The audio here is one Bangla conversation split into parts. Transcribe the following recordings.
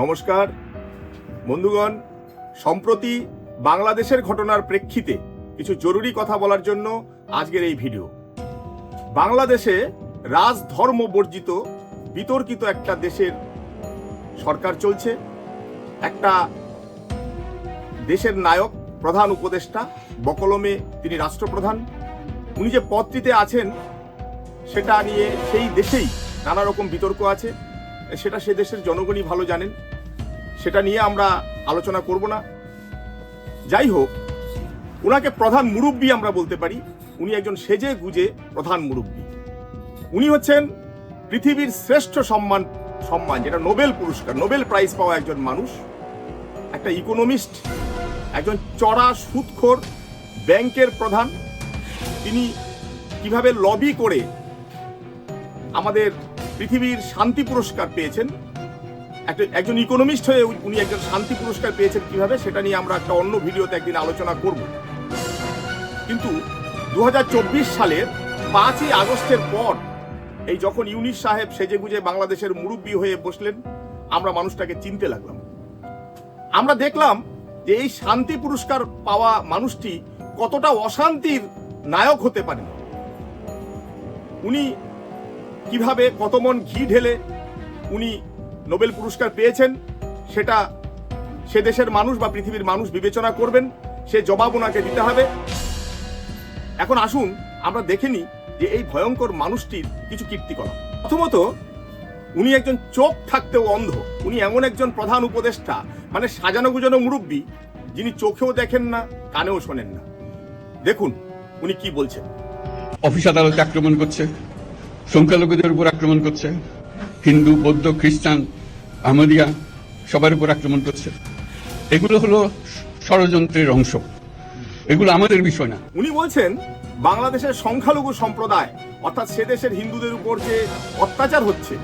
নমস্কার। বন্ধুগণ, সম্প্রতি বাংলাদেশের ঘটনার প্রেক্ষিতে কিছু জরুরি কথা বলার জন্য আজকের এই ভিডিও। বাংলাদেশে রাজধর্ম বর্জিত, বিতর্কিত একটা দেশের সরকার চলছে। একটা দেশের নায়ক, প্রধান উপদেষ্টা, বকলমে তিনি রাষ্ট্রপ্রধান। উনি যে পদটিতে আছেন, সেটা নিয়ে সেই দেশেই নানা রকম বিতর্ক আছে। সেটা সে দেশের জনগণই ভালো জানেন। সেটা নিয়ে আমরা আলোচনা করব না। যাই হোক ওনাকে প্রধান মুরব্বী আমরা বলতে পারি। উনি একজন সেজে গুজে প্রধান মুরব্বী। উনি হচ্ছেন পৃথিবীর শ্রেষ্ঠ সম্মান সম্মান, যেটা নোবেল পুরস্কার, নোবেল প্রাইজ পাওয়া একজন মানুষ, একটা ইকোনমিস্ট একজন চড়া সুদখোর, ব্যাংকের প্রধান। তিনি কীভাবে লবি করে আমাদের পৃথিবীর শান্তি পুরস্কার পেয়েছেন। একটা একজন ইকোনমিস্ট হয়ে উনি- একজন শান্তি পুরস্কার পেয়েছেন কীভাবে, সেটা নিয়ে আমরা একটা অন্য ভিডিওতে একদিন আলোচনা করব। কিন্তু দু সালের পাঁচই আগস্টের পর এই যখন ইউনিস সাহেব সেজেগুজে বাংলাদেশের মুরব্বী হয়ে বসলেন, আমরা মানুষটাকে চিনতে লাগলাম। আমরা দেখলাম যে এই শান্তি পুরস্কার পাওয়া মানুষটি কতটা অশান্তির নায়ক হতে পারেন। উনি কীভাবে কত মন ঘি ঢেলে উনি নোবেল পুরস্কার পেয়েছেন, সেটা সে দেশের মানুষ বা পৃথিবীর মানুষ বিবেচনা করবেন, সে জবাব ওনাকে দিতে হবে। এখন আসুন, আমরা দেখে যে এই ভয়ঙ্কর মানুষটির কিছু কীর্তিকলাপ। প্রথমত, উনি একজন চোখ থাকতেও অন্ধ। উনি এমন একজন প্রধান উপদেষ্টা মানে সাজানো গুজানো মুরব্বী, যিনি চোখেও দেখেন না, কানেও শোনেন না। দেখুন, উনি কি বলছেন। অফিস আদালতে আক্রমণ করছে। সংখ্যালঘুদের উপর আক্রমণ করছে। হিন্দু, বৌদ্ধ, খ্রিস্টান, আহমদিয়া, সবার উপর আক্রমণ করছে। এগুলো হলো ষড়যন্ত্রের অংশ। এগুলো আমাদের বিষয় না। উনি বলছেন, বাংলাদেশের সংখ্যালঘু সম্প্রদায়, অর্থাৎ সে দেশের হিন্দুদের উপর যে অত্যাচার হচ্ছে,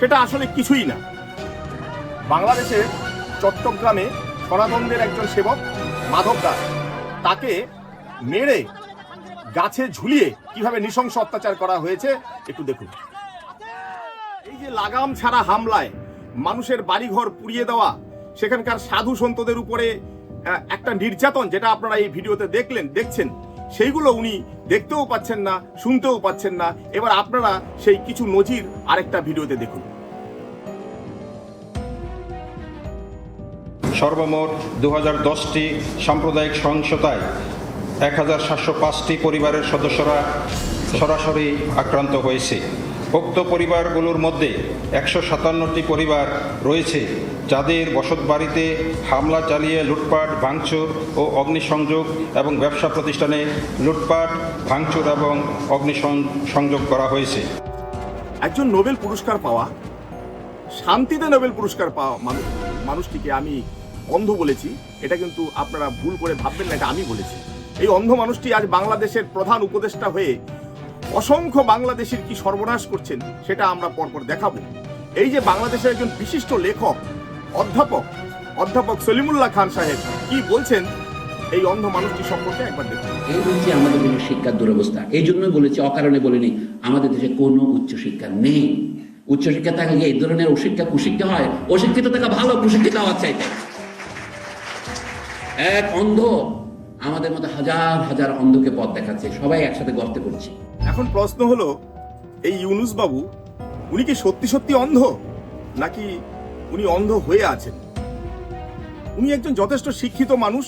সেটা আসলে কিছুই না। বাংলাদেশের চট্টগ্রামে সনাতনদের একজন সেবক, মাধব দাস, তাকে মেরে গাছে ঝুলিয়ে কীভাবে নৃশংস অত্যাচার করা হয়েছে, একটু দেখুন। এই যে লাগাম ছাড়া হামলায় মানুষের বাড়িঘর পুড়িয়ে দেওয়া, সেখানকার সাধু সন্তদের উপরে একটা নির্যাতন যেটা আপনারা এই ভিডিওতে দেখলেন, দেখছেন, সেইগুলো উনি দেখতেও পাচ্ছেন না, শুনতেও পাচ্ছেন না। এবার আপনারা সেই কিছু নজির আরেকটা ভিডিওতে দেখুন। সর্বমোট দু হাজার দশটি সাম্প্রদায়িক সহিংসতায় এক হাজার সাতশো পাঁচটি পরিবারের সদস্যরা সরাসরি আক্রান্ত হয়েছে। উক্ত পরিবারগুলোর মধ্যে একশো সাতান্নটি পরিবার রয়েছে যাদের বসতবাড়িতে হামলা চালিয়ে লুটপাট, ভাঙচুর ও অগ্নিসংযোগ এবং ব্যবসা প্রতিষ্ঠানে লুটপাট, ভাঙচুর এবং অগ্নিসংযোগ করা হয়েছে। একজন নোবেল পুরস্কার পাওয়া, শান্তিতে নোবেল পুরস্কার পাওয়া মানুষ মানুষটিকে আমি অন্ধ বলেছি। এটা কিন্তু আপনারা ভুল করে ভাববেন না, এটা আমি বলেছি। এই অন্ধ মানুষটি আজ বাংলাদেশের প্রধান উপদেষ্টা হয়ে অসংখ্য বাংলাদেশের কি সর্বনাশ করছেন, সেটা আমরা পরপর দেখাবো। এই যে বাংলাদেশের একজন বিশিষ্ট লেখক, অধ্যাপক অধ্যাপক সলিমুল্লাহ খান সাহেব, কি বলছেন? এই অন্ধ মানুষটি সম্পর্কে একবার দেখুন। এই হচ্ছে আমাদের দেশের শিক্ষার দুরবস্থা। এই জন্যই বলেছি, অকারণে বলিনি, আমাদের দেশে কোনো উচ্চশিক্ষা নেই। উচ্চশিক্ষা থাকলে এই ধরনের অশিক্ষা কুশিক্ষা হয়? অশিক্ষিত থাকা ভালো, কুশিক্ষিত হওয়ার চাইতে এক অন্ধ আমাদের মধ্যে হাজার হাজার অন্ধকে পথ দেখাচ্ছে, সবাই একসাথে গর্তে করছি এখন প্রশ্ন হলো, এই ইউনুস বাবু উনি কি সত্যি সত্যি অন্ধ? নাকি উনি অন্ধ হয়ে আছেন? উনি একজন যথেষ্ট শিক্ষিত মানুষ।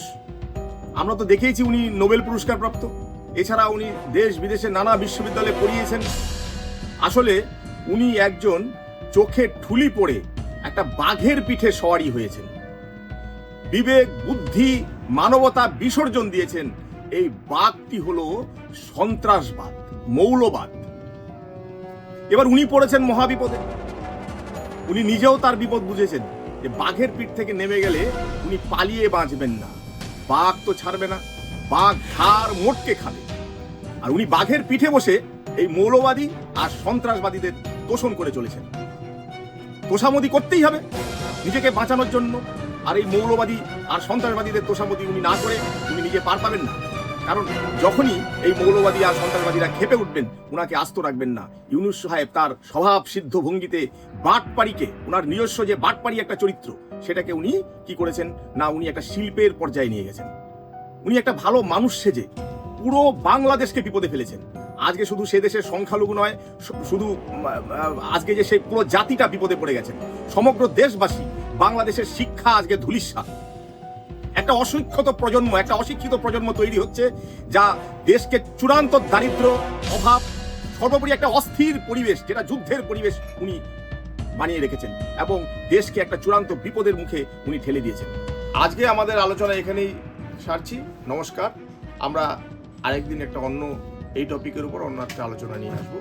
আমরা তো দেখেইছি উনি নোবেল পুরস্কার প্রাপ্ত এছাড়া উনি দেশ বিদেশে নানা বিশ্ববিদ্যালয়ে পড়িয়েছেন। আসলে উনি একজন চোখে ঠুলি পড়ে একটা বাঘের পিঠে সওয়ারি হয়েছেন। বিবেক, বুদ্ধি মানবতা বিসর্জন দিয়েছেন। এই বাঘটি হল সন্ত্রাসবাদ, মৌলবাদ। এবার উনি পড়েছেন মহাবিপদে। উনি নিজেও তার বিপদ বুঝেছেন যে বাঘের পিঠ থেকে নেমে গেলে উনি পালিয়ে বাঁচবেন না। বাঘ তো ছাড়বে না, বাঘ ঘাড় মোটকে খাবে। আর উনি বাঘের পিঠে বসে এই মৌলবাদী আর সন্ত্রাসবাদীদের তোষণ করে চলেছেন। তোষামদি করতেই হবে নিজেকে বাঁচানোর জন্য। আর এই মৌলবাদী আর সন্ত্রাসবাদীদের তোষামদি উনি না করে উনি নিজে পার পাবেন না। কারণ যখনই এই মৌলবাদী আর সন্ত্রাসবাদীরা খেপে উঠবেন, উনাকে আস্ত রাখবেন না। ইউনুস সাহেব তার স্বভাব সিদ্ধ ভঙ্গিতে বাটপাড়িকে ওনার নিজস্ব যে বাটপাড়ি একটা চরিত্র, সেটাকে উনি কি করেছেন? না, উনি একটা শিল্পের পর্যায়ে নিয়ে গেছেন। উনি একটা ভালো মানুষ সেজে পুরো বাংলাদেশকে বিপদে ফেলেছেন। আজকে শুধু সে দেশের সংখ্যালঘু নয় শুধু আজকে যে সেই পুরো জাতিটা বিপদে পড়ে গেছেন। সমগ্র দেশবাসী, বাংলাদেশের শিক্ষা আজকে ধুলিস্বাদ একটা অশিক্ষিত প্রজন্ম, একটা অশিক্ষিত প্রজন্ম তৈরি হচ্ছে যা দেশকে চূড়ান্ত দারিদ্র, অভাব, সর্বোপরি একটা অস্থির পরিবেশ, যেটা যুদ্ধের পরিবেশ উনি বানিয়ে রেখেছেন এবং দেশকে একটা চূড়ান্ত বিপদের মুখে উনি ঠেলে দিয়েছেন। আজকে আমাদের আলোচনা এখানেই সারছি। নমস্কার। আমরা আরেকদিন একটা অন্য এই টপিকের উপর অন্য একটা আলোচনা নিয়ে আসব।